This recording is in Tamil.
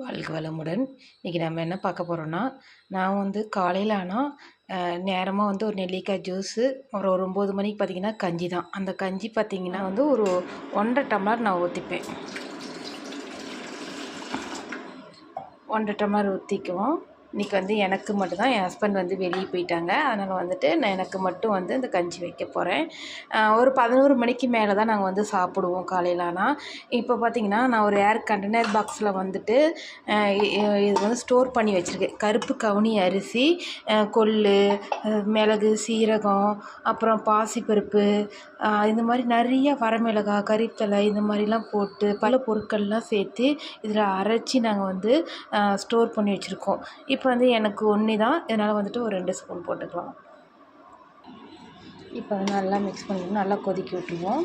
வாழ்க வளமுடன். இன்றைக்கி நம்ம என்ன பார்க்க போகிறோன்னா நான் வந்து காலையில் ஆனால் நேரமாக வந்து ஒரு நெல்லிக்காய் ஜூஸு ஒரு ஒரு ஒம்பது மணிக்கு பார்த்திங்கன்னா கஞ்சி தான். அந்த கஞ்சி பார்த்திங்கன்னா வந்து ஒரு ஒன்றரை டம்ளர் நான் ஊற்றிப்பேன் ஒன்றரை டம்ளர் ஊற்றிக்குவோம் இன்றைக்கி வந்து எனக்கு மட்டும்தான் என் ஹஸ்பண்ட் வந்து வெளியே போயிட்டாங்க. அதனால் வந்துட்டு நான் எனக்கு மட்டும் வந்து இந்த கஞ்சி வைக்க போகிறேன் ஒரு பதினோரு மணிக்கு மேலே தான் நாங்கள் வந்து சாப்பிடுவோம் காலையிலானா ஆனால் இப்போ பார்த்திங்கன்னா நான் ஒரு ஏர் கண்டெய்னர் பாக்ஸில் வந்துட்டு இது வந்து ஸ்டோர் பண்ணி வச்சுருக்கேன். கருப்பு கவுனி அரிசி கொள்ளு மிளகு சீரகம் அப்புறம் பாசிப்பருப்பு இந்த மாதிரி நிறைய வரமிளகாய் கறித்தலை இந்த மாதிரிலாம் போட்டு பல பொருட்கள்லாம் சேர்த்து இதில் அரைச்சி நாங்கள் வந்து ஸ்டோர் பண்ணி வச்சுருக்கோம். இப்போ வந்து எனக்கு ஒன்று தான். இதனால் வந்துட்டு ஒரு ரெண்டு ஸ்பூன் போட்டுக்கலாம். இப்போ வந்து நல்லா மிக்ஸ் பண்ணி நல்லா கொதிக்க விட்டுருவோம்.